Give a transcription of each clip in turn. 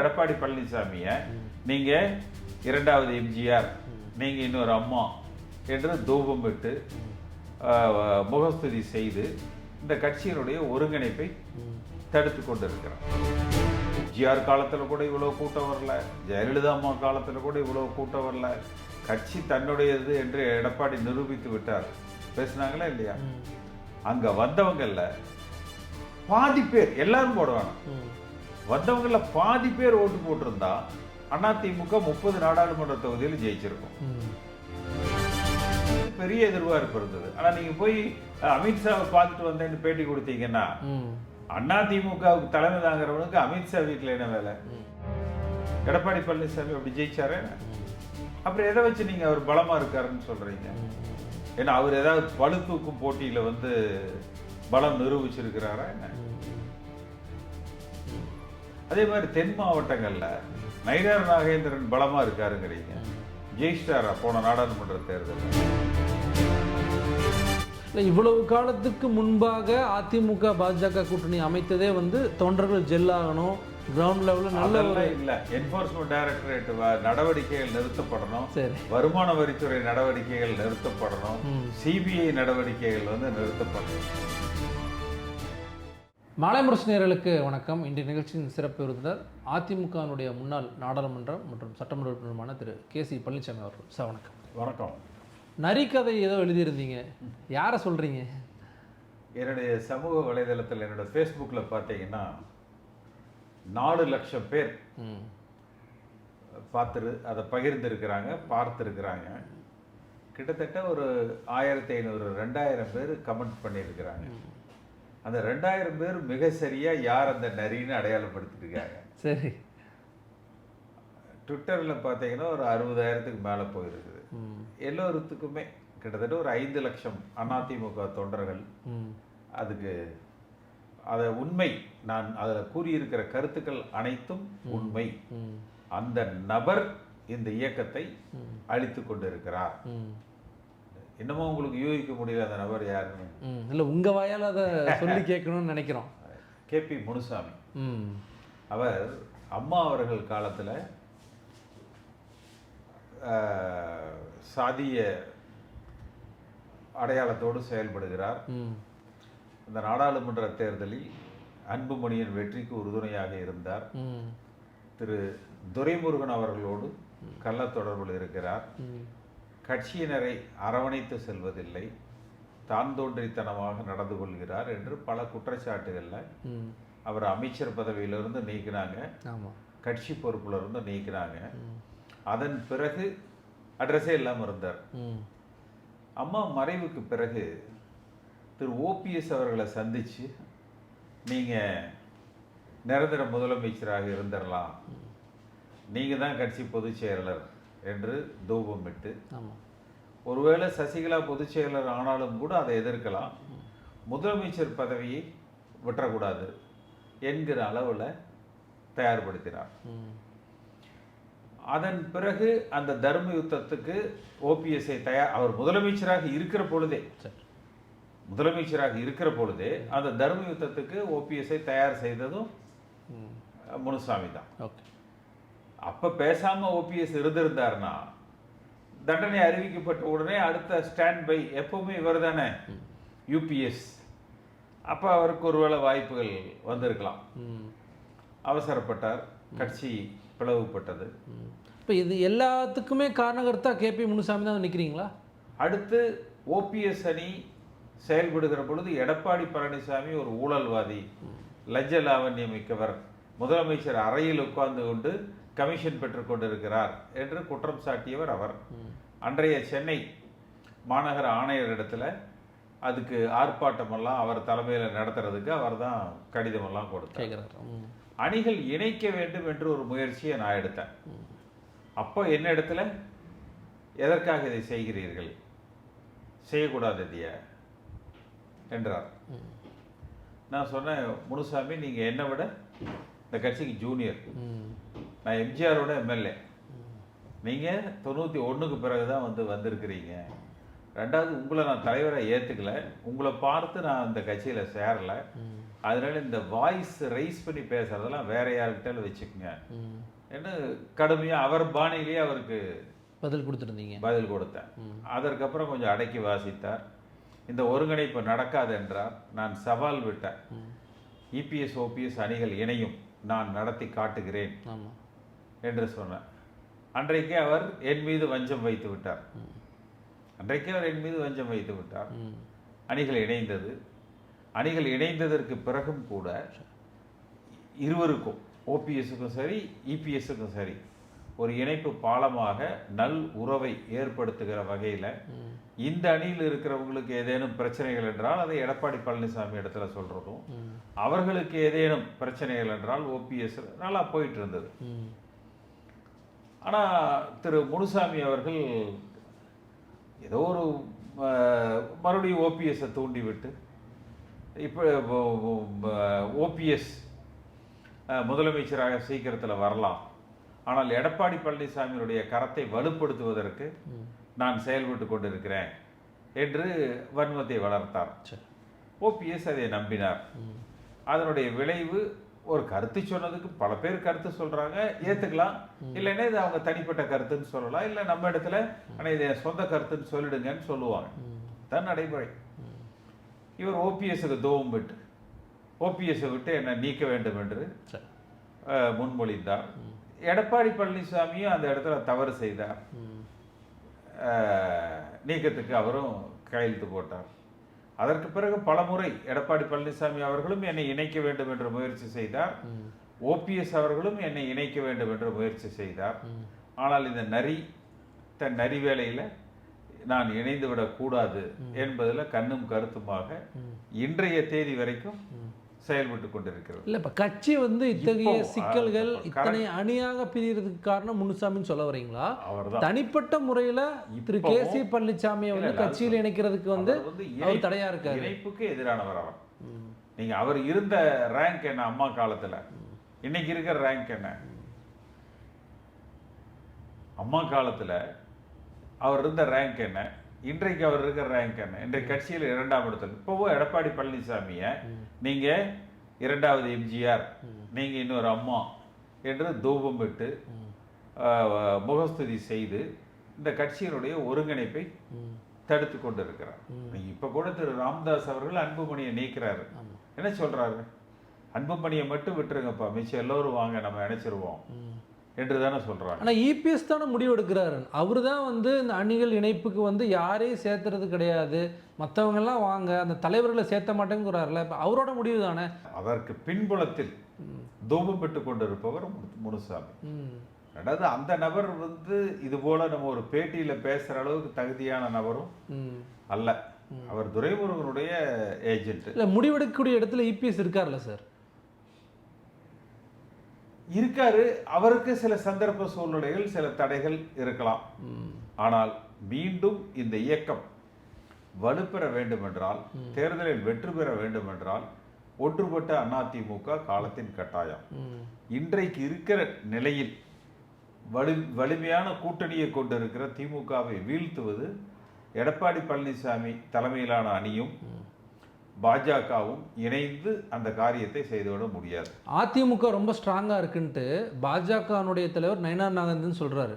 எடப்பாடி பழனிசாமியை நீங்க இரண்டாவது எம்ஜிஆர் நீங்க இன்னொரு அம்மா என்று தூபம் விட்டு முகஸ்துதி செய்து இந்த கட்சியினுடைய ஒருங்கிணைப்பை தடுத்து கொண்டிருக்கிறார். எம்ஜிஆர் காலத்துல கூட இவ்வளவு கூட்டம் வரல. ஜெயலலிதா அம்மா காலத்துல கூட இவ்வளவு கூட்டம் வரல. கட்சி தன்னுடையது என்று எடப்பாடி நிரூபித்து விட்டார். பேசுனாங்களா இல்லையா? அங்க வந்தவங்கல்ல பாதி பேர் எல்லாரும் போட வேணாம் வந்தவங்கள பாதி பேர் ஓட்டு போட்டிருந்தா அதிமுக முப்பது நாடாளுமன்ற தொகுதியில் ஜெயிச்சிருக்கும். பெரிய எதிர்பார்ப்பு இருந்தது ஆனா நீங்க போய் அமித்ஷாவை பார்த்துட்டு வந்தேன்னு பேட்டி கொடுத்தீங்கன்னா அதிமுகவுக்கு தலைமை தாங்கிறவனுக்கு அமித்ஷா வீட்டுல என்ன வேலை? எடப்பாடி பழனிசாமி அப்படி ஜெயிச்சாரே அப்புறம் எதை வச்சு நீங்க அவர் பலமா இருக்காருன்னு சொல்றீங்க? ஏன்னா அவர் ஏதாவது பளு தூக்கும் போட்டியில வந்து பலம் நிரூபிச்சிருக்கிறாரா என்ன? அதே மாதிரி தென் மாவட்டங்கள்ல நயினார் நாகேந்திரன் பலமா இருக்காருங்கிறீங்க. ஜெயிச்சிட்டாரா போன நாடாளுமன்ற தேர்தலில். இல்லை இவ்வளவு காலத்துக்கு முன்பாக அதிமுக பாஜக கூட்டணி அமைத்ததே வந்து தொண்டர்கள் ஜெல்லாகணும் கிரவுண்ட் லெவலில் நல்ல ஒரு இல்ல. என்போர்ஸ்மெண்ட் டைரக்டரேட் நடவடிக்கைகள் நிறுத்தப்படணும். வருமான வரித்துறை நடவடிக்கைகள் நிறுத்தப்படணும். சிபிஐ நடவடிக்கைகள் வந்து நிறுத்தப்படணும். மாலை முரசு வணக்கம். இன்றைய நிகழ்ச்சியின் சிறப்பு விருந்தினர் அதிமுகவினுடைய முன்னாள் நாடாளுமன்றம் மற்றும் சட்டமன்ற உறுப்பினருமான திரு. கே. சி. பழனிசாமி அவர்கள். சார் வணக்கம். வணக்கம். நரிக்கதை ஏதோ எழுதியிருந்தீங்க. யாரை சொல்கிறீங்க என்னுடைய சமூக வலைதளத்தில் என்னோட ஃபேஸ்புக்கில் பார்த்தீங்கன்னா நாலு லட்சம் பேர் பார்த்துரு அதை பகிர்ந்திருக்கிறாங்க பார்த்துருக்குறாங்க. கிட்டத்தட்ட ஒரு ஆயிரத்தி ஐநூறு ரெண்டாயிரம் பேர் கமெண்ட் பண்ணியிருக்கிறாங்க. அந்த ரெண்டாயிரம் பேர் மிக சரியா யார் அந்த நரின்னு அடையாளப்படுத்திருக்காங்க. சரி. ட்விட்டரில் பார்த்தீங்கன்னா ஒரு அறுபதாயிரத்துக்கு மேலே போயிருக்குது. எல்லோருத்துக்குமே கிட்டத்தட்ட ஒரு ஐந்து லட்சம் அதிமுக தொண்டர்கள் அதுக்கு அதை உண்மை நான் அதில் கூறியிருக்கிற கருத்துக்கள் அனைத்தும் உண்மை. அந்த நபர் இந்த இயக்கத்தை அழித்து கொண்டிருக்கிறார். இன்னமும் உங்களுக்கு யூகிக்க முடியல அந்த நபர் யாருன்னு. இல்லை உங்கள் வாயால் அதை சொல்லி கேட்கணும்னு நினைக்கிறோம். கேபி முனுசாமி. ம். அவர் அம்மா அவர்கள் காலத்தில் சாதிய அடையாளத்தோடு செயல்படுகிறார். இந்த நாடாளுமன்ற தேர்தலில் அன்புமணியின் வெற்றிக்கு உறுதுணையாக இருந்தார். திரு துரைமுருகன் அவர்களோடு கள்ள தொடர்பில் இருக்கிறார். கட்சியினரை அரவணைத்து செல்வதில்லை. தான் தோன்றித்தனமாக நடந்து கொள்கிறார் என்று பல குற்றச்சாட்டுகளில் அவர் அமைச்சர் பதவியிலிருந்து நீக்கினாங்க. கட்சி பொறுப்புல இருந்து நீக்கினாங்க அதன் பிறகு அட்ரஸே இல்லாமல் இருந்தார். அம்மா மறைவுக்கு பிறகு திரு ஓபிஎஸ் அவர்களை சந்திச்சு நீங்க நிரந்தர முதலமைச்சராக இருந்துடலாம் நீங்க தான் கட்சி பொதுச் செயலாளர் என்று தூபமிட்டு ஒருவேளை சசிகலா பொதுச் செயலர் ஆனாலும் கூட அதை எதிர்க்கலாம். முதலமைச்சர் பதவியை விட்டுறக்கூடாது என்கிற அளவில் தயார்படுத்தினார். அதன் பிறகு அந்த தர்ம யுத்தத்துக்கு ஓபிஎஸ்ஐ தயார் அவர் முதலமைச்சராக இருக்கிற பொழுதே சரி. முதலமைச்சராக இருக்கிற பொழுதே அந்த தர்ம யுத்தத்துக்கு ஓபிஎஸ்ஐ தயார் செய்ததும் முனுசாமி தான். ஓகே. அப்ப பேசாம ஓபிஎஸ் இருந்திருந்தாருன்னா தண்டனை அறிவிக்கப்பட்ட உடனே அடுத்த ஸ்டாண்ட் பை எப்பவுமே இவர் தானே? யூபிஎஸ் அப்ப அவருக்கு ஒருவேளை வாய்ப்புகள் வந்திருக்கலாம். அவசரப்பட்டார். கட்சி பிளவுபட்டது. இப்போ இது எல்லாத்துக்குமே காரணகர்த்தா கேபி முனுசாமி தான் நிற்கிறீங்களா அடுத்து ஓபிஎஸ் அணி செயல்படுகிற பொழுது எடப்பாடி பழனிசாமி ஒரு ஊழல்வாதி லஞ்ச லாவண்யம் மிக்கவர் முதலமைச்சர் அறையில் உட்கார்ந்து கொண்டு கமிஷன் பெற்றுக் கொண்டிருக்கிறார் என்று குற்றம் சாட்டியவர் அவர். அன்றைய சென்னை மாநகர ஆணையரிடத்துல அதுக்கு ஆர்ப்பாட்டமெல்லாம் அவர் தலைமையில் நடத்துறதுக்கு அவர் தான் கடிதமெல்லாம் கொடுத்தார். அணிகள் இணைக்க வேண்டும் என்று ஒரு முயற்சியை நான் எடுத்தேன். அப்போ என்ன இடத்துல எதற்காக இதை செய்கிறீர்கள்? செய்யக்கூடாது இதைய என்றார். நான் சொன்னேன் முனுசாமி நீங்க என்னை விட இந்த கட்சிக்கு ஜூனியர் நான் எம்ஜிஆரோட எம்எல்ஏ. நீங்க தொண்ணூத்தி ஒண்ணுக்கு பிறகுதான் வந்து வந்திருக்கிறீங்க. ரெண்டாவது உங்களை நான் தலைவரை ஏத்துக்கல. உங்களை பார்த்து நான் அந்த கட்சியில சேரல. அதனால இந்த வாய்ஸ் ரைஸ் பண்ணி பேசுறதெல்லாம் வேற யார்கிட்ட வச்சுக்கோங்க. ம் என்ன கடுமையாக அவர் பாணியிலேயே அவருக்கு பதில் கொடுத்துருந்தீங்க. பதில் கொடுத்தேன். அதற்கப்புறம் கொஞ்சம் அடக்கி வாசித்தார். இந்த ஒருங்கிணைப்பு நடக்காது என்றார். நான் சவால் விட்டேன். இபிஎஸ் ஓபிஎஸ் அணிகள் இணையும் நான் நடத்தி காட்டுகிறேன். என்று சொன்னேன் அன்றைக்கே அவர் என் மீது வஞ்சம் வைத்து விட்டார். அன்றைக்கே அவர் என் மீது வஞ்சம் வைத்து விட்டார். அணிகள் இணைந்தது. அணிகள் இணைந்ததற்கு பிறகும் கூட இருவருக்கும் ஓபிஎஸ்ஸுக்கும் சரி இபிஎஸ்ஸுக்கும் சரி ஒரு இணைப்பு பாலமாக நல் உறவை ஏற்படுத்துகிற வகையில் இந்த அணியில் இருக்கிறவங்களுக்கு ஏதேனும் பிரச்சனைகள் என்றால் அதை எடப்பாடி பழனிசாமி இடத்துல சொல்றதும் ம். அவர்களுக்கு ஏதேனும் பிரச்சனைகள் என்றால் ஓபிஎஸ் நல்லா போயிட்டு இருந்தது. ம் ஆனா திரு முனுசாமி அவர்கள் ஏதோ ஒரு மறுபடியும் ஓபிஎஸ்ஸை தூண்டிவிட்டு இப்போ ஓபிஎஸ் முதலமைச்சராக சீக்கிரத்தில் வரலாம். ஆனால் எடப்பாடி பழனிசாமியினுடைய கரத்தை வலுப்படுத்துவதற்கு நான் செயல்பட்டு கொண்டிருக்கிறேன் என்று வன்மத்தை வளர்த்தார். ஓபிஎஸ் அதை நம்பினார். அதனுடைய விளைவு ஒரு கருத்து சொன்னதுக்கு பல பேர் கருத்து சொல்றாங்க. ஏத்துக்கலாம். இல்லைன்னா இது அவங்க தனிப்பட்ட கருத்துன்னு சொல்லலாம். இல்லை நம்ம இடத்துல ஆனால் இது சொந்த கருத்துன்னு சொல்லிடுங்கன்னு சொல்லுவாங்க. தான் நடைமுறை. இவர் ஓபிஎஸ்க்கு தோவும் விட்டு ஓபிஎஸ்ஸை விட்டு என்னை நீக்க வேண்டும் என்று முன்மொழிந்தார். எடப்பாடி பழனிசாமியும் அந்த இடத்துல தவறு செய்தார். நீக்கத்துக்கு அவரும் கையெழுத்து போட்டார். அதற்கு பிறகு பலமுறை எடப்பாடி பழனிசாமி அவர்களும் என்னை இணைக்க வேண்டும் என்று முயற்சி செய்தார். ஓபிஎஸ் அவர்களும் என்னை இணைக்க வேண்டும் என்று முயற்சி செய்தார். ஆனால் இந்த நரி தன் நரி வேலையில் நான் இணைந்து விடக்கூடாது என்பதில் கண்ணும் கருத்துமாக இன்றைய தேதி வரைக்கும் செயல்பட்டு கொண்டிருக்கிறது. இல்லை இப்போ கட்சி வந்து இத்தகைய சிக்கல்கள் இத்தனை அணியாக பிரியறதுக்கு காரணம் முனுசாமின்னு சொல்ல வரீங்களா? தனிப்பட்ட முறையில் திரு கே. சி. பழனிசாமியை வந்து கட்சியில் இணைக்கிறதுக்கு வந்து அவர் வந்து அவர் இணைப்பு- தடையா இருக்காரு. இணைப்புக்கு எதிரானவர் அவர். நீங்க அவர் இருந்த ரேங்க் என்ன அம்மா காலத்துல? இன்னைக்கு இருக்கிற ரேங்க் என்ன? அம்மா காலத்துல அவர் இருந்த ரேங்க் என்ன? இன்றைக்கு அவர் இருக்கிற ரேங்க் என்ன? இன்றைக்கு கட்சியில் இரண்டாம் இடத்துல. இப்போவும் எடப்பாடி பழனிசாமிய நீங்க இரண்டாவது எம்ஜிஆர் நீங்க இன்னொரு அம்மா என்று தூபம் விட்டு முகஸ்துதி செய்து இந்த கட்சியினுடைய ஒருங்கிணைப்பை. தடுத்து கொண்டிருக்கிறார். இப்ப கூட திரு ராமதாஸ் அவர்கள் அன்புமணியை நீக்கிறாரு. என்ன சொல்றாரு? அன்புமணியை மட்டும் விட்டுருங்கப்பா மிச்சம் எல்லோரும் வாங்க நம்ம இணைச்சிருவோம் ம். என்று தானே சொல்றாங்க. ஆனா இபிஎஸ் தானே முடிவு எடுக்கிறாரு அவர் தான் வந்து இந்த அணிகள் இணைப்புக்கு வந்து யாரையும் சேர்த்துறது கிடையாது. மத்தவங்க எல்லாம் வாங்க அந்த தலைவர்களை சேர்த்த மாட்டேங்கிறாருல. இப்போ அவரோட முடிவு தானே அதற்கு பின்புலத்தில் தூபம் பெற்று கொண்டிருப்பவர் முனுசாமி. ரெண்டாவது அந்த நபர் வந்து இது போல நம்ம ஒரு பேட்டியில பேசுற அளவுக்கு தகுதியான நபரும் அல்ல. அவர் துரைமுருகனுடைய ஏஜென்ட் இல்லை முடிவெடுக்கக்கூடிய இடத்துல இபிஎஸ் இருக்கார்ல சார்? இருக்காரு அவருக்கு சில சந்தர்ப்ப சூழ்நிலைகள் சில தடைகள் இருக்கலாம். ஆனால் மீண்டும் இந்த இயக்கம் வலுப்பெற வேண்டுமென்றால் தேர்தலில் வெற்றி பெற வேண்டுமென்றால் ஒன்றுபட்ட அதிமுக காலத்தின் கட்டாயம். இன்றைக்கு இருக்கிற நிலையில் வலு வலிமையான கூட்டணியை கொண்டிருக்கிற திமுகவை வீழ்த்துவது எடப்பாடி பழனிசாமி தலைமையிலான அணியும் பாஜகவும் இணைந்து அந்த காரியத்தை செய்துவிட முடியாது. அதிமுக ரொம்ப ஸ்ட்ராங்காக இருக்குன்ட்டு பாஜகனுடைய தலைவர் நயனார் நாகேந்திரன் சொல்றாரு.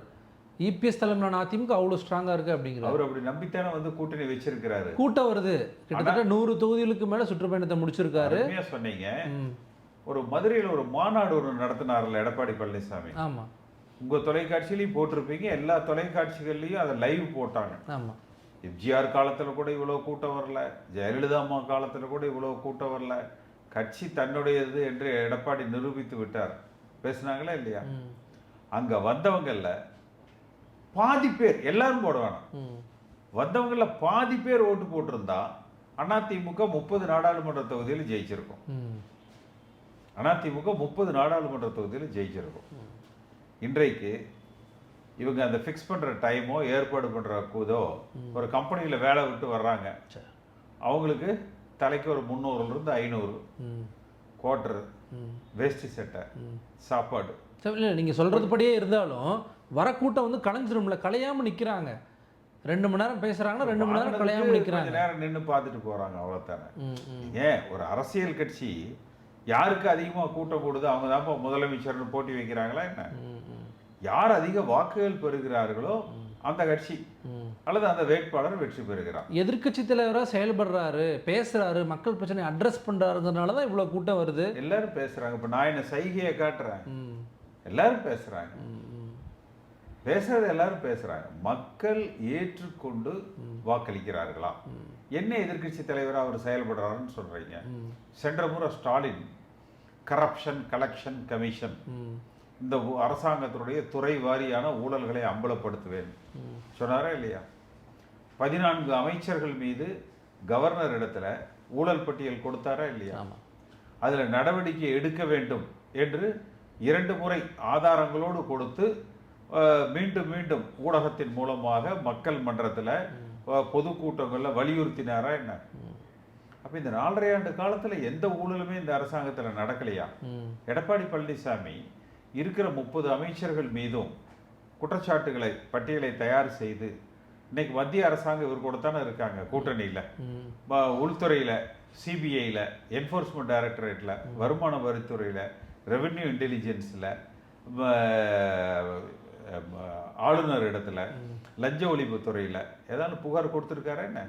இபிஎஸ் தலைமையிலான அதிமுக அவ்வளோ ஸ்ட்ராங்காக இருக்கு அப்படிங்கிறார். அவர் அப்படி நம்பித்தானே வந்து கூட்டணி வச்சிருக்கிறாரு. கூட்டம் வருது. கிட்டத்தட்ட நூறு தொகுதிகளுக்கு மேல சுற்றுப்பயணத்தை முடிச்சிருக்காரு. சொன்னீங்க. ஒரு மதுரையில் ஒரு மாநாடு ஒன்று நடத்தினார்ல எடப்பாடி பழனிசாமி. ஆமா. உங்க தொலைக்காட்சியிலையும் போட்டிருப்பீங்க. எல்லா தொலைக்காட்சிகள்லையும் அதை லைவ் போட்டாங்க. ஆமா. எம்ஜிஆர் காலத்துல கூட இவ்வளவு கூட்டம் வரல ஜெயலலிதா அம்மா காலத்துல கூட இவ்வளவு கூட்டம் வரல. கட்சி தன்னுடையது என்று எடப்பாடி நிரூபித்து விட்டார். பேசுனாங்களா இல்லையா? அங்க வந்தவங்கல்ல பாதி பேர் எல்லாரும் போட வேணாம் ம். வந்தவங்கள பாதி பேர் ஓட்டு போட்டிருந்தா அதிமுக முப்பது நாடாளுமன்ற தொகுதியில் ஜெயிச்சிருக்கும். அதிமுக முப்பது நாடாளுமன்ற தொகுதியில் ஜெயிச்சிருக்கும். இன்றைக்கு இவங்க அந்த ஃபிக்ஸ் பண்ற டைமோ ஏற்பாடு பண்ற கூதோ ஒரு கம்பெனியில வேலை விட்டு வர்றாங்க. அவங்களுக்கு தலைக்கு ஒரு முந்நூறுல இருந்து ஐநூறு. ம். குவார்டர் ம். வேஷ்டி சட்டை சாப்பாடு. சரி இல்லை நீங்கள் சொல்கிறதுபடியே இருந்தாலும் வர கூட்டம் வந்து கலைஞ்சிரும்ல கலையாமல் நிற்கிறாங்க ரெண்டு மணி நேரம் பேசுறாங்கன்னா ரெண்டு மணி நேரம் கல்யாணம் கொஞ்ச பண்ணிக்கிறாங்க நேரம் நின்னு பார்த்துட்டு ம், ம். ஏன்? ஒரு அரசியல் கட்சி யாருக்கு அதிகமா கூட்டம் கூடுது அவங்க தான் முதலமைச்சர்னு போட்டி வைக்கிறாங்களா என்ன? யார் அதிக வாக்குகள் பெறுகிறார்களோ அந்த கட்சி. அல்லது அந்த வேட்பாளர் வெற்றி பெறுகிறார். எதிர்க்கட்சி தலைவரா செயல்படுறாரு பேசுறாரு மக்கள் பிரச்சனை அட்ரஸ் பண்றாருங்கிறனால தான் இவ்வளவு கூட்டம் வருது. எல்லாரும் பேசுறாங்க. இப்ப நான் என்ன சைகையை காட்டுறேன்? எல்லாரும் பேசுறாங்க. பேசுறது எல்லாரும் பேசுறாங்க. மக்கள் ஏற்றுக்கொண்டு வாக்களிக்கிறார்களா? என்ன எதிர்க்கட்சி தலைவரா அவர் செயல்படுறாருன்னு சொல்றீங்க? சென்ற முறை ஸ்டாலின் கரப்ஷன் கலெக்ஷன் கமிஷன் இந்த அரசாங்கத்தினுடைய துறை வாரியான ஊழல்களை அம்பலப்படுத்துவேன். சொன்னாரா இல்லையா? பதினான்கு அமைச்சர்கள் மீது கவர்னர் இடத்துல ஊழல் பட்டியல் கொடுத்தாரா இல்லையா? அதுல நடவடிக்கை எடுக்க வேண்டும் என்று இரண்டு முறை ஆதாரங்களோடு கொடுத்து மீண்டும் மீண்டும் ஊடகத்தின் மூலமாக மக்கள் மன்றத்துல பொதுக்கூட்டங்கள்ல வலியுறுத்தினாரா என்ன? அப்ப இந்த நாலரை ஆண்டு காலத்துல எந்த ஊழலுமே இந்த அரசாங்கத்துல நடக்கலையா? எடப்பாடி பழனிசாமி இருக்கிற முப்பது அமைச்சர்கள் மீதும் குற்றச்சாட்டுகளை பட்டியலை தயார் செய்து இன்னைக்கு மத்திய அரசாங்கம் இவர் கூட தானே இருக்காங்க கூட்டணியில். உள்துறையில் சிபிஐயில் என்ஃபோர்ஸ்மெண்ட் டைரக்டரேட்டில் வருமான வரித்துறையில் ரெவென்யூ இன்டெலிஜென்ஸில் ஆளுநர் இடத்துல லஞ்ச ஒழிப்பு துறையில் ஏதாவது புகார் கொடுத்துருக்காரா என்ன.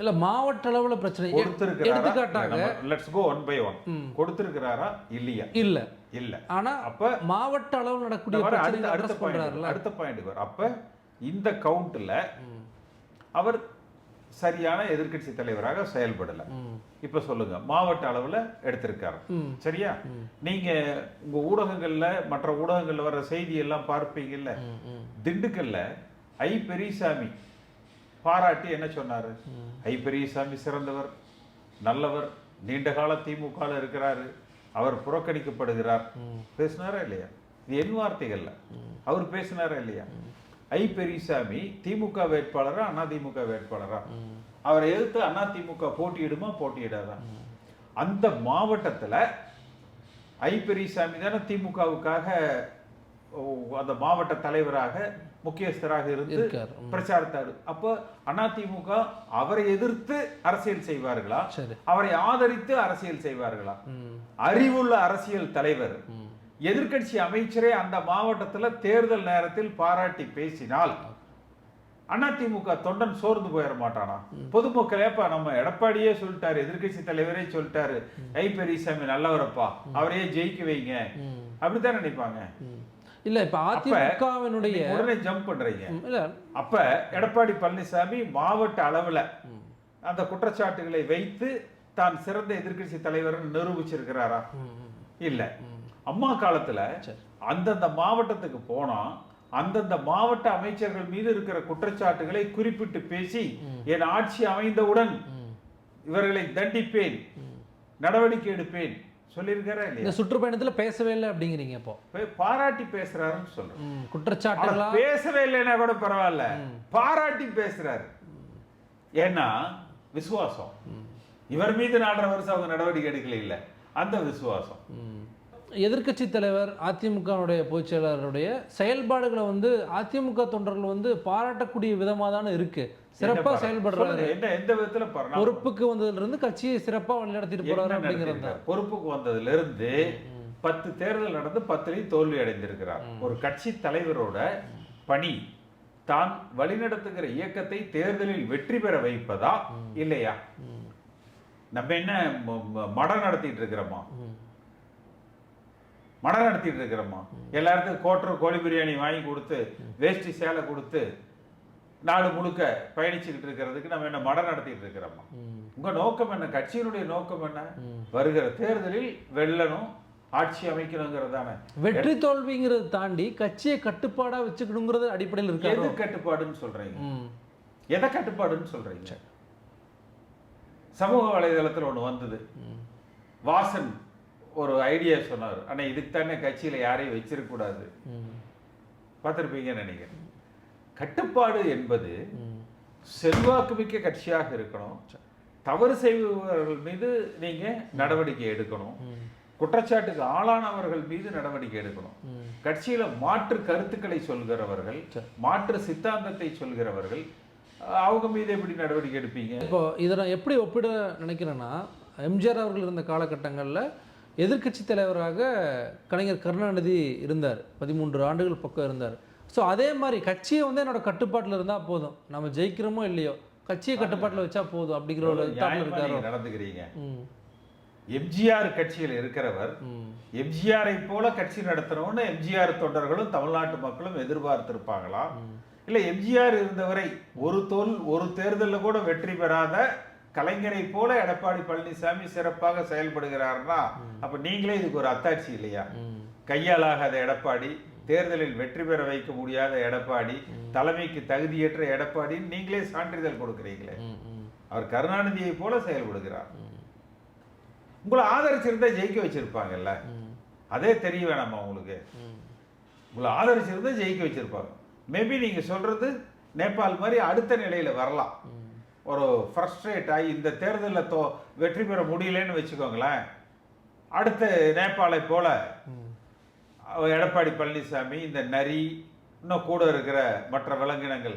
இல்ல மாவட்ட அளவுல பிரச்சனை. கொடுத்துருக்கிறாரா? Let's go one by one. கொடுத்துருக்கிறாரா? இல்லையா? இல்ல. இல்ல. ஆனா அப்ப மாவட்ட அளவில் நடக்கக்கூடிய அடுத்த பாயிண்ட் அடுத்த பாயிண்ட் வரும். அப்ப இந்த கவுண்ட்ல அவர் சரியான எதிர்க்கட்சி தலைவராக செயல்படல. இப்ப சொல்லுங்க. மாவட்ட அளவுல எடுத்திருக்காரு. சரியா? நீங்க உங்க ஊடகங்கள்ல மற்ற ஊடகங்கள்ல வர செய்தி எல்லாம் பார்ப்பீங்கல்ல திண்டுக்கல்ல ஐ பெரியசாமி பாராட்டி என்ன சொன்னாரு? ஐ பெரியசாமி சிறந்தவர் நல்லவர் நீண்ட கால திமுக இருக்கிறாரு. அவர் புறக்கணிக்கப்படுகிறார். பேசினாரா இல்லையா? இது என் வார்த்தைகள்ல. அவர் பேசினாரா இல்லையா? ஐ பெரியசாமி திமுக வேட்பாளரா அதிமுக வேட்பாளரா? அவரை எதிர்த்து அதிமுக போட்டியிடுமா போட்டியிடாதா? அந்த மாவட்டத்துல ஐ பெரியசாமி தானே திமுகவுக்காக அந்த மாவட்ட தலைவராக முக்கியஸ்தராக இருந்து பிரச்சாரத்தாரு. அப்போ அதிமுக அவரை எதிர்த்து அரசியல் செய்வார்களா? அவரை ஆதரித்து அரசியல் செய்வார்களா? அறிவுள்ள அரசியல் தலைவர். ம், எதிர்க்கட்சி அமைச்சரே அந்த மாவட்டத்துல தேர்தல் நேரத்தில் பாராட்டி பேசினால் அதிமுக தொண்டன் சோர்ந்து போயிட மாட்டானா? பொதுமக்கள் ஏப்பா நம்ம எடப்பாடியே சொல்லிட்டாரு எதிர்க்கட்சி தலைவரே சொல்லிட்டாரு. ஐ பெரியசாமி நல்லவரப்பா. அவரையே ஜெயிக்க வைங்க. அப்படித்தான் நினைப்பாங்க. இல்ல இப்ப அதிமுகவினுடைய உடனே ஜம்ப் பண்றீங்க. இல்ல. அப்ப எடப்பாடி பழனிசாமி மாவட்ட அளவுல அந்த குற்றச்சாட்டுகளை வைத்து தான் சிறந்த எதிர்க்கட்சி தலைவர்னு நிரூபிச்சிருக்கிறாரா? இல்ல. அம்மா காலத்துல அந்தந்த மாவட்டத்துக்கு போனா அந்தந்த மாவட்ட அமைச்சர்கள் மீது இருக்கிற குற்றச்சாட்டுகளை குறிப்பிட்டு பேசி என் ஆட்சி அமைந்தவுடன் இவர்களை தண்டிப்பேன். நடவடிக்கை எடுப்பேன். சொல்லியிருக்காரா இல்லையா? சுற்றுப்பயணத்துல பேசவே இல்லை அப்படிங்கிறீங்க இப்போ போய் பாராட்டி பேசுறாருன்னு சொல்றேன் குற்றச்சாட்டுகளா? பேசவே இல்லைன்னா கூட பரவாயில்ல. பாராட்டி பேசுறாரு. ஏன்னா விசுவாசம். இவர் மீது நாலரை வருஷம் அவங்க நடவடிக்கை எடுக்கல இல்ல. அந்த விசுவாசம். ம். எதிர்க்கட்சி தலைவர் அதிமுகவுடைய பொதுச் செயலாளருடைய செயல்பாடுகளை வந்து அதிமுக தொண்டர்கள் வந்து பாராட்டக்கூடிய விதமா தானே இருக்கு. சிறப்பா என்ன பாரா- செயல்படுறாரு என்ன எந்த விதத்துல பொறுப்புக்கு வந்ததுல இருந்து கட்சியை சிறப்பா வழிநடத்திட்டு போறாரு அப்படிங்கிறது? பொறுப்புக்கு வந்ததுல இருந்து பத்து தேர்தல் நடந்து பத்துலையும் தோல்வி அடைந்திருக்கிறார். ஒரு கட்சி தலைவரோட பணி தான் வழிநடத்துகிற இயக்கத்தை தேர்தலில் வெற்றி பெற வைப்பதா இல்லையா? நம்ம என்ன மடம் நடத்திட்டு இருக்கிறோமா. மடம் நடத்திட்டு இருக்கிறோமா எல்லாருக்கும் கோட்டர் கோழி பிரியாணி வாங்கி கொடுத்து வேஷ்டி சேலை கொடுத்து நாடு முழுக்க பயணிச்சுக்கிட்டு இருக்கிறதுக்கு நம்ம என்ன மடம் நடத்திட்டு இருக்கிறோமா. உங்க நோக்கம் என்ன? கட்சியினுடைய நோக்கம் என்ன. வருகிற தேர்தலில் வெல்லணும் ஆட்சி அமைக்கணுங்கிறது தானே. வெற்றி தோல்விங்கிறத தாண்டி கட்சியை கட்டுப்பாடா வச்சுக்கணுங்கிறது அடிப்படையில் எது இருக்காரு கட்டுப்பாடுன்னு சொல்றீங்க? ம். எதை கட்டுப்பாடுன்னு சொல்றீங்க? சமூக வலைதளத்துல ஒண்ணு வந்தது. வாசன் ஒரு ஐடியா சொன்னார் ஆனா இதுக்கு தானே கட்சியில யாரையும் வச்சிருக்க கூடாது ம். பார்த்திருப்பீங்கன்னு நினைக்கிறேன் கட்டுப்பாடு என்பது ம். செல்வாக்கு மிக்க கட்சியாக இருக்கணும் தவறு செய்பவர்கள் மீது நீங்க நடவடிக்கை எடுக்கணும். குற்றச்சாட்டுக்கு ஆளானவர்கள் மீது நடவடிக்கை எடுக்கணும். கட்சியில மாற்று கருத்துக்களை சொல்கிறவர்கள். மாற்று சித்தாந்தத்தை சொல்கிறவர்கள் அவங்க மீது எப்படி நடவடிக்கை எடுப்பீங்க இப்போ இதை நான் எப்படி ஒப்பிட நினைக்கிறேன்னா எம்ஜிஆர் அவர்கள் இருந்த காலகட்டங்களில் எதிர்க்கட்சி தலைவராக கலைஞர் கருணாநிதி இருந்தார். பதிமூன்று ஆண்டுகள் பக்கம் இருந்தார். ஸோ அதே மாதிரி கட்சியை வந்து என்னோட கட்டுப்பாட்டில் இருந்தால் போதும். நம்ம ஜெயிக்கிறோமோ இல்லையோ கட்சியை கட்டுப்பாட்டில் வச்சா போதும் அப்படிங்கிற ஒரு இருக்காரோ. நடந்துக்கிறீங்க. எம்ஜிஆர் கட்சியில் இருக்கிறவர் எம்ஜிஆரை போல கட்சி நடத்தணும்னு எம்ஜிஆர் தொண்டர்களும் தமிழ்நாட்டு மக்களும் எதிர்பார்த்திருப்பாங்களா? இல்ல எம்ஜிஆர் இருந்தவரை ஒரு தோல் ஒரு தேர்தலில் கூட வெற்றி பெறாத கலைஞரை போல எடப்பாடி பழனிசாமி சிறப்பாக செயல்படுகிறார்னா அப்ப நீங்களே இதுக்கு ஒரு அத்தாட்சி இல்லையா? கையாலாகாத எடப்பாடி தேர்தலில் வெற்றி பெற வைக்க முடியாத எடப்பாடி தலைமைக்கு தகுதியற்ற எடப்பாடின்னு நீங்களே சான்றிதழ் கொடுக்குறீங்களே. அவர் கருணாநிதியை போல செயல்படுகிறார். உங்களை ஆதரிச்சிருந்தா ஜெயிக்க வச்சிருப்பாங்கல்ல. அதே தெரிய வேணாமா உங்களுக்கு? உங்களை ஆதரிச்சிருந்தா ஜெயிக்க வச்சிருப்பாங்க. மேபி நீங்க சொல்றது நேபாள் மாதிரி அடுத்த நிலையில வரலாம். ஒரு ஃப்ரஸ்ட்ரேட் ஆகி இந்த தேர்தலில் தோ வெற்றி பெற முடியலன்னு வச்சுக்கோங்களேன். அடுத்த நேபாளை போல எடப்பாடி பழனிசாமி இந்த நரி இன்னும் கூட இருக்கிற மற்ற விலங்கினங்கள்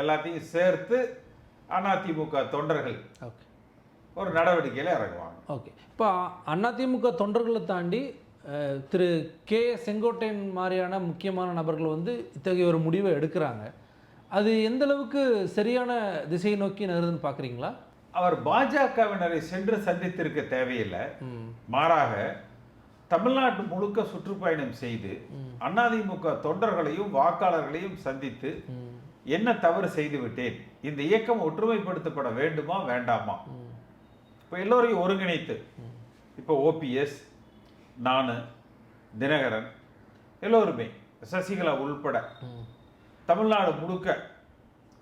எல்லாத்தையும் சேர்த்து அதிமுக தொண்டர்கள் ஓகே. ஒரு நடவடிக்கையில இறங்குவாங்க. ஓகே. இப்போ அதிமுக தொண்டர்களை தாண்டி திரு கே செங்கோட்டையன் மாதிரியான முக்கியமான நபர்கள் வந்து இத்தகைய ஒரு முடிவை எடுக்கிறாங்க. அது எந்த அளவுக்கு சரியான திசையை நோக்கி நகருதுன்னு பார்க்குறீங்களா அவர் பாஜகவினரை சென்று சந்தித்திருக்க தேவையில்லை. மாறாக தமிழ்நாட்டு முழுக்க சுற்றுப்பயணம் செய்து அதிமுக தொண்டர்களையும் வாக்காளர்களையும் சந்தித்து என்ன தவறு செய்து விட்டேன்? இந்த இயக்கம் ஒற்றுமைப்படுத்தப்பட வேண்டுமா வேண்டாமா? இப்போ எல்லோரையும் ஒருங்கிணைத்து இப்போ ஓபிஎஸ் நான் தினகரன் எல்லோருமே சசிகலா உள்பட தமிழ்நாடு முழுக்க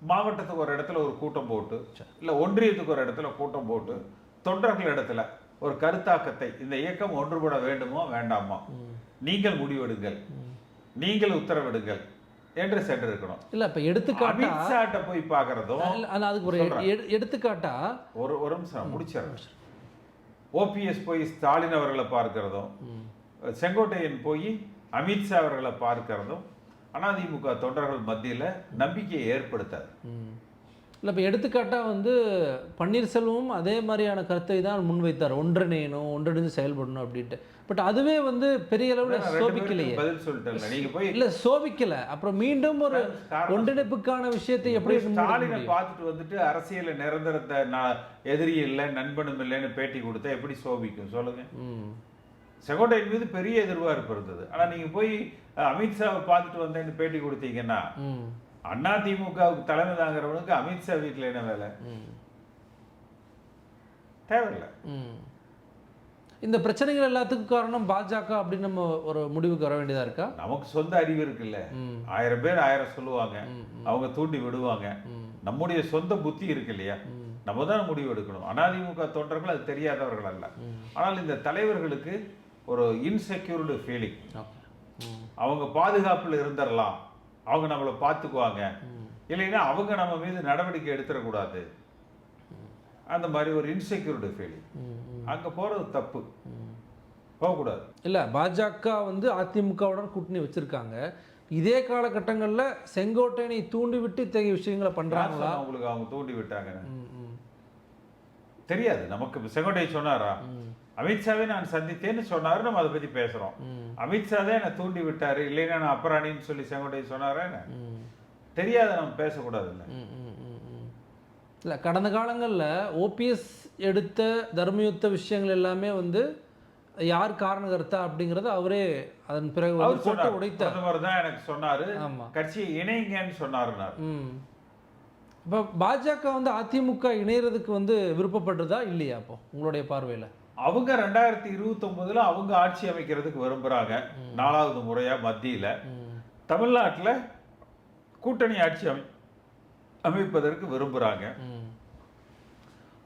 மாவட்டத்துக்கு ஒரு இடத்துல ஒரு கூட்டம் போட்டு இல்லை ஒன்றியத்துக்கு ஒரு இடத்துல கூட்டம் போட்டு தொண்டர்கள் இடத்துல ஒரு கருத்தாக்கத்தை இந்த இயக்கம் ஒன்றுபட வேண்டுமா வேண்டாமா. நீங்கள் முடிவெடுங்கள். நீங்கள் உத்தரவிடுங்கள் என்று சென்றிருக்கணும். இல்லை இப்போ எடுத்துக்காட்டா அமித்ஷாட்ட போய் ஆனா அதுக்கு ஒரு எடு- எடுத்துக்காட்டா ஒரு ஒரு நிமிஷம் முடிச்சிடறேன். ஓபிஎஸ் போய் ஸ்டாலின் அவர்களை பார்க்கிறதும் செங்கோட்டையன் போய் அமித்ஷா அவர்களை பார்க்கிறதும் அதிமுக தொண்டர்கள் மத்தியில நம்பிக்கையை ஏற்படுத்தாது. இல்லை இப்போ எடுத்துக்காட்டாக வந்து பன்னீர்செல்வமும் அதே மாதிரியான கருத்தை தான் முன்வைத்தார். ஒன்றிணையணும் ஒன்றிணைந்து செயல்படணும் அப்படின்ட்டு. பட் அதுவே வந்து பெரிய அளவில் சோபிக்கலையே. பதில் சொல்லிட்டேன் நீங்க போய் இல்லை சோபிக்கல. அப்புறம் மீண்டும் ஒரு ஒன்றிணைப்புக்கான விஷயத்தை எப்படி ஸ்டாலினை? பார்த்துட்டு வந்துட்டு அரசியல நிரந்தரத்தை நான் எதிரி இல்லை நண்பனும் இல்லைன்னு பேட்டி கொடுத்தா எப்படி சோபிக்கும்? சொல்லுங்க. ம் செங்கோட்டையன் மீது பெரிய எதிர்பார்ப்பு இருந்தது ஆனா நீங்க போய் அமித்ஷாவை பார்த்துட்டு வந்தேன்னு பேட்டி கொடுத்தீங்கன்னா அண்ணா திமுகவுக்கு தலைமை தாங்கிறவனுக்கு அமித்ஷா வீட்டுல என்ன வேலை? தேவையில்லை. இந்த பிரச்சனைகள் எல்லாத்துக்கும் காரணம் பாஜக அப்படின்னு நம்ம ஒரு முடிவுக்கு வர வேண்டியதா இருக்கா? நமக்கு சொந்த அறிவு இருக்குல்ல. ஆயிரம் பேர் ஆயிரம் சொல்லுவாங்க. அவங்க தூண்டி விடுவாங்க. நம்முடைய சொந்த புத்தி இருக்கு இல்லையா? நம்ம தான் முடிவு எடுக்கணும். அதிமுக தொண்டர்கள் அது தெரியாதவர்கள் அல்ல. ஆனால் இந்த தலைவர்களுக்கு ஒரு இன்செக்யூர்டு ஃபீலிங் ம் அவங்க பாதுகாப்புல இருந்துடலாம். அவங்க நம்மளை பார்த்துக்குவாங்க. ம் இல்லைன்னா அவங்க நம்ம மீது நடவடிக்கை எடுத்துடக்கூடாது. அந்த மாதிரி ஒரு இன்செக்யூர்டு ஃபீலிங் அங்க போறது தப்பு. போகக்கூடாது. இல்லை பாஜக வந்து அதிமுகவுடன் கூட்டணி வச்சிருக்காங்க. இதே காலகட்டங்களில் செங்கோட்டையனை தூண்டிவிட்டு இத்தகைய விஷயங்களை பண்ணுறாங்களா சொன்னா உங்களுக்கு அவங்க தூண்டி விட்டாங்க தெரியாது. நமக்கு செங்கோட்டை சொன்னாரா? அமித்ஷாவை நான் சந்தித்தேன்னு சொன்னாரு நம்ம அதை பத்தி பேசுறோம். அமித்ஷா தான் என்னை தூண்டி விட்டாரு. இல்லைன்னா நான் அப்புறாணின்னு சொல்லி செங்கோட்டை சொன்னாரா என்ன? தெரியாத நம்ம பேசக்கூடாதுல்ல. இல்ல கடந்த காலங்களில் ஓபிஎஸ் எடுத்த தர்மயுத்த விஷயங்கள் எல்லாமே வந்து யார் காரணகர்த்தா அப்படிங்கறது அவரே அதன் பிறகு அவர் உடைத்தார். தான் எனக்கு சொன்னாரு. கட்சியை இணைங்கன்னு சொன்னாருனார் இப்போ பாஜக வந்து அதிமுக இணையறதுக்கு வந்து விருப்பப்படுறதா இல்லையா அப்போ உங்களுடைய பார்வையில? அவங்க ரெண்டாயிரத்தி இருபத்தி அவங்க ஆட்சி அமைக்கிறதுக்கு விரும்புறாங்க. நாலாவது முறையா மத்தியில. தமிழ்நாட்டுல கூட்டணி ஆட்சி அமை அமைப்பதற்கு விரும்புறாங்க. ம்.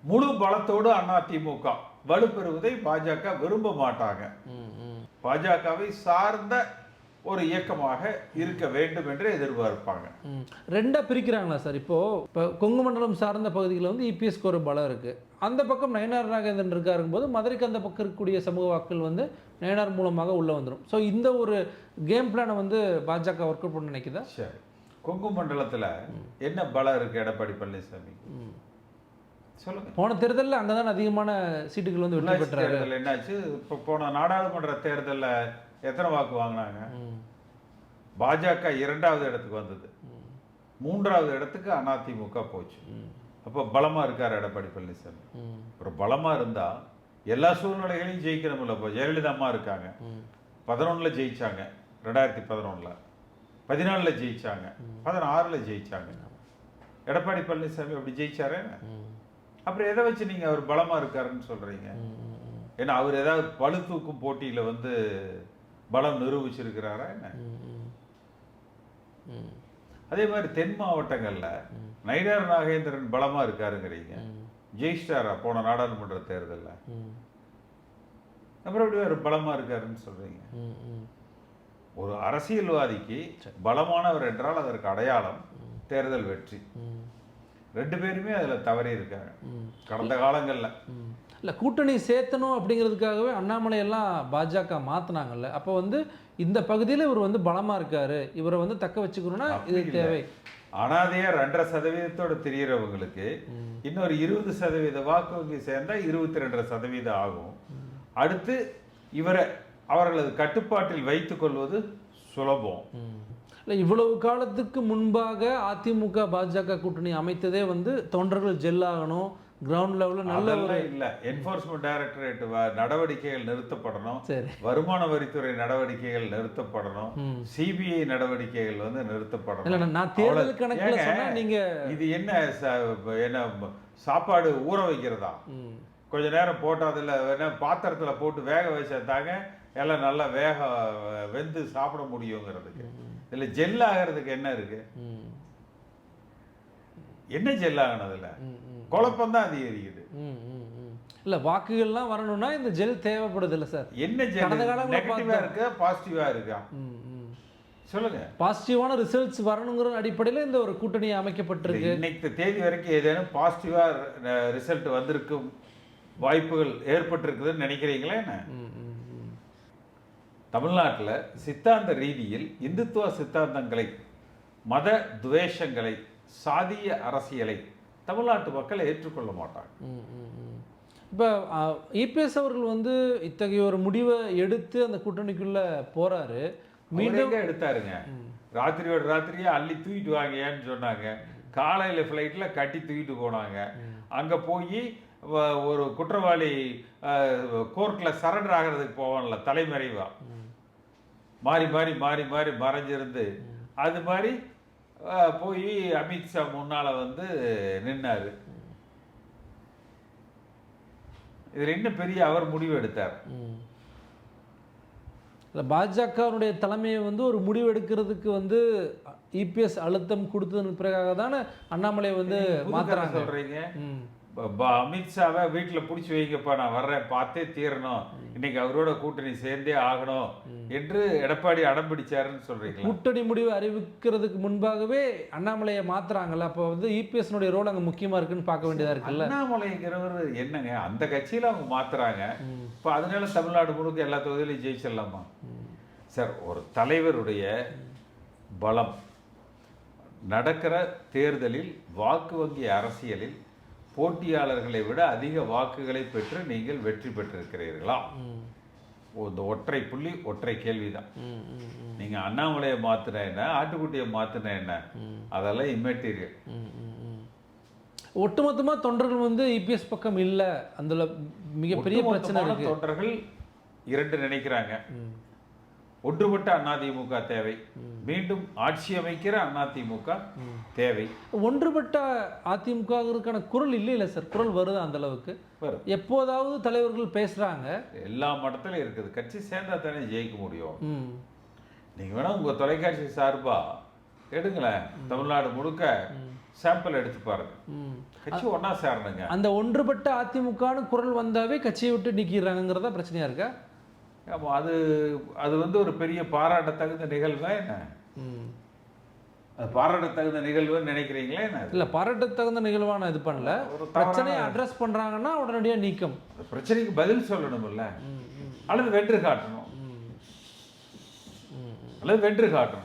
முழு பலத்தோடு அதிமுக வலுப்பெறுவதை பாஜக விரும்ப மாட்டாங்க. பாஜகவை சார்ந்த ஒரு இயக்கமாக இருக்க வேண்டும் என்று எதிர்பார்ப்பாங்க. ம். ரெண்டா பிரிக்கிறாங்களா சார்? இப்போ இப்போ கொங்கு மண்டலம் சார்ந்த பகுதிகளில் வந்து இபிஎஸ்க்கு ஒரு பலம் இருக்கு. அந்த பக்கம் நயனார் நாகேந்திரன் இருக்காருங்க போது மதுரைக்கு அந்த பக்கம் இருக்கக்கூடிய சமூக வாக்கள் வந்து நயனார் மூலமாக உள்ள வந்துடும் ஸோ இந்த ஒரு கேம் பிளானை வந்து பாஜக ஒர்க் அவுட் பண்ண நினைக்குதா? சரி. கொங்கு மண்டலத்துல என்ன பலம் இருக்கு எடப்பாடி பழனிசாமி. சொல்லுங்க. போன தேர்தலில் அங்கே தான் அதிகமான சீட்டுகள் வந்து வெற்றி பெற்றாரு. என்னாச்சு? இப்போ போன நாடாளுமன்ற தேர்தல்ல எத்தனை வாக்கு வாங்கினாங்க. பாஜக இரண்டாவது இடத்துக்கு வந்தது மூன்றாவது இடத்துக்கு அதிமுக போச்சு. அப்போ பலமா இருக்கார் எடப்பாடி பழனிசாமி ம். ஒரு பலமா இருந்தா எல்லா சூழ்நிலைகளையும் ஜெயிக்கணும்ல இப்போ ஜெயலலிதா அம்மா இருக்காங்க ம். பதினொன்னுல ஜெயிச்சாங்க ரெண்டாயிரத்தி பதினொன்னுல பதினாலுல ஜெயிச்சாங்க பதினாறுல ஜெயிச்சாங்க எடப்பாடி பழனிசாமி அப்படி ஜெயிச்சாரே. அப்புறம் எதை வச்சு நீங்க அவர் பலமா இருக்காருன்னு. ம். ஏன்னா அவர் ஏதாவது பளு தூக்கும் போட்டியில வந்து பலம் நிரூபிச்சிருக்கிறாரா என்ன. அதே மாதிரி தென் மாவட்டங்கள்ல நயினார் நாகேந்திரன் பலமா இருக்காருங்கிறீங்க ம். ஜெயிச்சிட்டாரா போன நாடாளுமன்ற தேர்தல்ல. அப்புறம் எப்படி அவர் பலமா இருக்காருன்னு சொல்றீங்க. ஒரு அரசியல்வாதிக்கு பலமானவர் என்றால் அதற்கு அடையாளம் தேர்தல் வெற்றி. ரெண்டு பேருமே அதுல தவறி இருக்காங்க. கடந்த காலங்கள்ல. இல்ல கூட்டணி சேர்த்தணும் அப்படிங்கிறதுக்காகவே அண்ணாமலை எல்லாம் பாஜக மாத்துனாங்கல்ல. அப்போ வந்து இந்த பகுதியில் இவர் வந்து பலமா இருக்காரு. இவரை வந்து தக்க வச்சுக்கணும்னா இது. தேவை. அனாதையா ரெண்டரை சதவீதத்தோட தெரியறவங்களுக்கு இன்னொரு இருபது சதவீத வாக்கு வங்கி சேர்ந்தா இருபத்தி ரெண்டரை சதவீதம் ஆகும். அடுத்து இவரை அவர்களது கட்டுப்பாட்டில் வைத்துக் கொள்வது சுலபம். இல்ல இவ்வளவு காலத்துக்கு முன்பாக அதிமுக பாஜக கூட்டணி அமைத்ததே வந்து தொண்டர்கள் ஜெல் ஆகணும் கிரவுண்ட் லெவலில் நல்ல ஒரு இல்ல. என்போர்ஸ்மெண்ட் டைரக்டரேட் நடவடிக்கைகள் நிறுத்தப்படணும். வருமான வரித்துறை நடவடிக்கைகள் நிறுத்தப்படணும். சிபிஐ நடவடிக்கைகள் வந்து நிறுத்தப்படணும். நான் தேர்தல் கணக்குல நீங்க இது என்ன என்ன சாப்பாடு ஊற வைக்கிறதா. கொஞ்ச நேரம் போட்டு அதில் என்ன பாத்திரத்தில் போட்டு வேக வச்சாதாங்க எல்லாம் நல்லா வேக வெந்து சாப்பிட முடியுங்கிறதுக்கு. இதில் ஜெல் ஆகிறதுக்கு என்ன இருக்கு? ம். என்ன ஜெல் ஆகணும். குழப்பம் தான் அதிகரிக்குது. இல்ல வாக்குகள்லாம் வரணும்னா இந்த ஜெல் தேவைப்படுது இல்ல சார் என்ன ஜெல் கடந்த காலங்கள்ல நெகட்டிவா பார்த்தோம். இருக்கா பாசிட்டிவா இருக்கா. சொல்லுங்க பாசிட்டிவான ரிசல்ட்ஸ் வரணுங்கிற அடிப்படையில் இந்த ஒரு கூட்டணி அமைக்கப்பட்டிருக்கு இன்னைக்கு தேதி வரைக்கும் ஏதேனும் பாசிட்டிவா ரிசல்ட் வந்திருக்கும் வாய்ப்புகள் ஏற்பட்டிருக்குதுன்னு நினைக்கிறீங்களா என்ன. தமிழ்நாட்டில் சித்தாந்த ரீதியில் இந்துத்துவ சித்தாந்தங்களை மத துவேஷங்களை சாதிய அரசியலை தமிழ்நாட்டு மக்கள் ஏற்றுக்கொள்ள மாட்டாங்க. இப்போ இபிஎஸ் அவர்கள் வந்து இத்தகைய ஒரு முடிவை எடுத்து அந்த கூட்டணிக்குள்ள போறாரு. மீண்டும் எடுத்தாருங்க? ராத்திரியோட ராத்திரியே அள்ளி தூக்கிட்டு வாங்கன்னு சொன்னாங்க. காலையில ஃப்ளைட்ல கட்டி தூக்கிட்டு போனாங்க. அங்க போய் ஒரு குற்றவாளி கோர்ட்ல சரண்டர் ஆகிறதுக்கு போவான்ல தலைமறைவா. மாறி மாறி மாறி மாறி மறைஞ்சிருந்து. அது மாதிரி போய் அமித்ஷா முன்னால வந்து நின்னாரு. இதுல இன்னும் பெரிய அவர் முடிவு எடுத்தார். இல்ல பாஜகவுடைய தலைமையை வந்து ஒரு முடிவு எடுக்கிறதுக்கு வந்து இபிஎஸ் அழுத்தம் கொடுத்ததன் பிறகாக தானே அண்ணாமலை வந்து புது கதை சொல்றீங்க அமித்ஷாவை வீட்டுல புடிச்சு வைங்கப்பா நான் வர்றேன். பார்த்தே தீரணும். இன்னைக்கு அவரோட கூட்டணி சேர்ந்தே ஆகணும் என்று எடப்பாடி அடம் பிடிச்சாருன்னு சொல்றீங்களா? கூட்டணி முடிவு அறிவிக்கிறதுக்கு முன்பாகவே அண்ணாமலையை மாத்துறாங்கல்ல. அப்போ வந்து இபிஎஸ்னுடைய ரோல் அங்க முக்கியமா இருக்குன்னு பார்க்க வேண்டியதா இருக்குல்ல. அண்ணாமலைங்கிறவர் என்னங்க? அந்த கட்சியில அவங்க மாத்துறாங்க. இப்போ அதனால தமிழ்நாடு முழுக்க எல்லா தொகுதியிலையும் ஜெயிச்சிடலாமா? சார் ஒரு தலைவருடைய பலம் நடக்கிற தேர்தலில் வாக்கு வங்கி அரசியலில் போட்டியாளர்களை விட அதிக வாக்குகளை பெற்று நீங்கள் வெற்றி பெற்றிருக்கிறீர்களா? இந்த ஒற்றை புள்ளி ஒற்றை கேள்விதான். ம், ம், ம். நீங்க அண்ணாமலையை மாத்துன என்ன? ஆட்டுக்குட்டியை மாத்துன என்ன? அதெல்லாம் இம்மெட்டீரியல் ம், ம், ம். ஒட்டுமொத்தமா தொண்டர்கள் வந்து இபிஎஸ் பக்கம் இல்ல. அதுல மிகப்பெரிய பிரச்சனை தொண்டர்கள் இரண்டு நினைக்கிறாங்க. ஒன்றுபட்ட அதிமுக தேவை. மீண்டும் ஆட்சி அமைக்கிற அதிமுக தேவை. ஒன்றுபட்ட அதிமுகவிற்கான குரல் இல்லையில சார். குரல் வருது அந்த அளவுக்கு. எப்போதாவது தலைவர்கள் பேசுறாங்க. எல்லா மட்டத்திலும் இருக்குது. கட்சி சேர்ந்தா தானே ஜெயிக்க முடியும். நீங்க வேணா உங்க தொலைக்காட்சி சார்பா எடுங்களேன். தமிழ்நாடு முழுக்க சாம்பிள் எடுத்து பாருங்க. கட்சி ஒண்ணா சேரணுங்க. அந்த ஒன்றுபட்ட அதிமுகன்னு குரல் வந்தாவே கட்சியை விட்டு நீக்கிறாங்கிறதா பிரச்சனையா இருக்கா? ஆமா அது அது வந்து ஒரு பெரிய பாராட்டத்தகுந்த நிகழ்வா என்ன? ம். அது பாராட்டத்தகுந்த நிகழ்வுன்னு நினைக்கிறீங்களா என்ன? இல்ல பாராட்டத்தகுந்த நிகழ்வான இது பண்ணல. ஒரு பிரச்சனையை அட்ரஸ் பண்றாங்கன்னா உடனடியா நீக்கம். பிரச்சனைக்கு பதில் சொல்லணும்ல. அல்லது வென்று காட்டணும். அல்லது வென்று காட்டணும்.